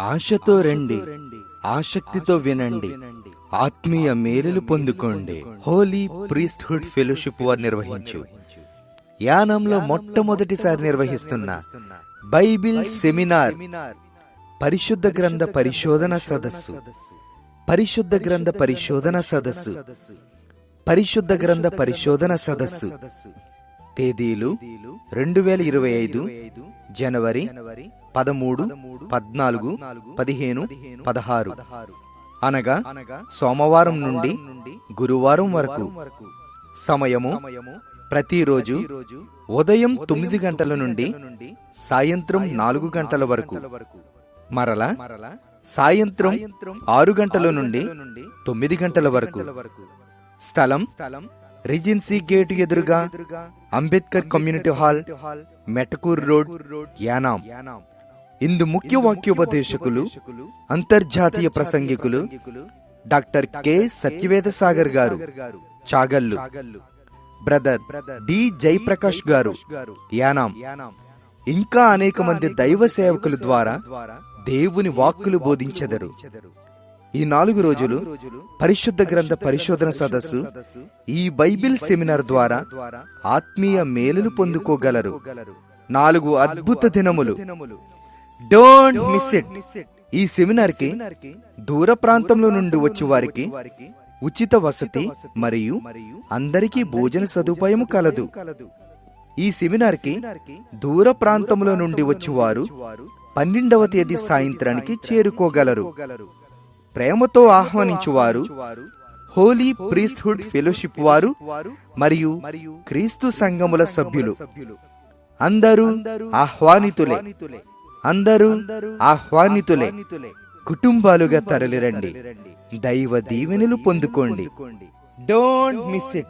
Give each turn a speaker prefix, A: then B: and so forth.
A: ఆశతో రండి ఆసక్తితో వినండి ఆత్మీయ మేలులు పొందుకోండి. హోలీ ప్రీస్ట్హుడ్ ఫెలోషిప్ వారు నిర్వహించు. యానంలో మొట్టమొదటిసారి నిర్వహిస్తున్న బైబిల్ సెమినార్ పరిశుద్ధ గ్రంథ పరిశోధన సదస్సు. పరిశుద్ధ గ్రంథ పరిశోధన సదస్సు. పరిశుద్ధ గ్రంథ పరిశోధన సదస్సు. తేదీలు రెండు వేల ఇరవై ఐదు. జనవరి పదమూడు పద్నాలుగు పదిహేను పదహారు. అనగా సోమవారం నుండి గురువారం వరకు. సమయము ప్రతిరోజు ఉదయం తొమ్మిది గంటల నుండి సాయంత్రం నాలుగు గంటల వరకు. మరలా సాయంత్రం ఆరు గంటల నుండి తొమ్మిది గంటల వరకు. స్థలం రిజెన్సీ గేటు ఎదురుగా Ambedkar community hall మెటకూర్ road Yanam ఇందు ముఖ్య వాక్యోపదేశకులు అంతర్జాతీయ ప్రసంగికులు డాక్టర్ కె సత్యవేద సాగర్ గారు చాగల్లు బ్రదర్ డి జయప్రకాష్ గారు యానాం ఇంకా అనేక మంది దైవ సేవకుల ద్వారా దేవుని వాక్కులు బోధించెదరు. ఈ నాలుగు రోజులు పరిశుద్ధ గ్రంథ పరిశోధన సదస్సు ఈ బైబిల్ సెమినార్ ద్వారా ఆత్మీయ మేలులు పొందుకోగలరు. నాలుగు అద్భుత దినములు. డోంట్ మిస్ ఇట్ ఈ సెమినార్కి దూర ప్రాంతంలో నుండి వచ్చి వారికి ఉచిత వసతి మరియు అందరికీ భోజన సదుపాయం కలదు. ఈ సెమినార్కి దూర ప్రాంతంలో నుండి వచ్చి వారు పన్నెండవ తేదీ సాయంత్రానికి చేరుకోగలరు. ప్రేమతో ఆహ్వానించువారు. హోలీ ప్రీస్ట్హుడ్ ఫెలోషిప్ వారు మరియు క్రీస్తు సంఘముల సభ్యులు. అందరూ ఆహ్వానితులే. అందరూ ఆహ్వానితులే. కుటుంబాలుగా తరలిరండి. దైవ దీవెనలు పొందుకోండి. Don't miss it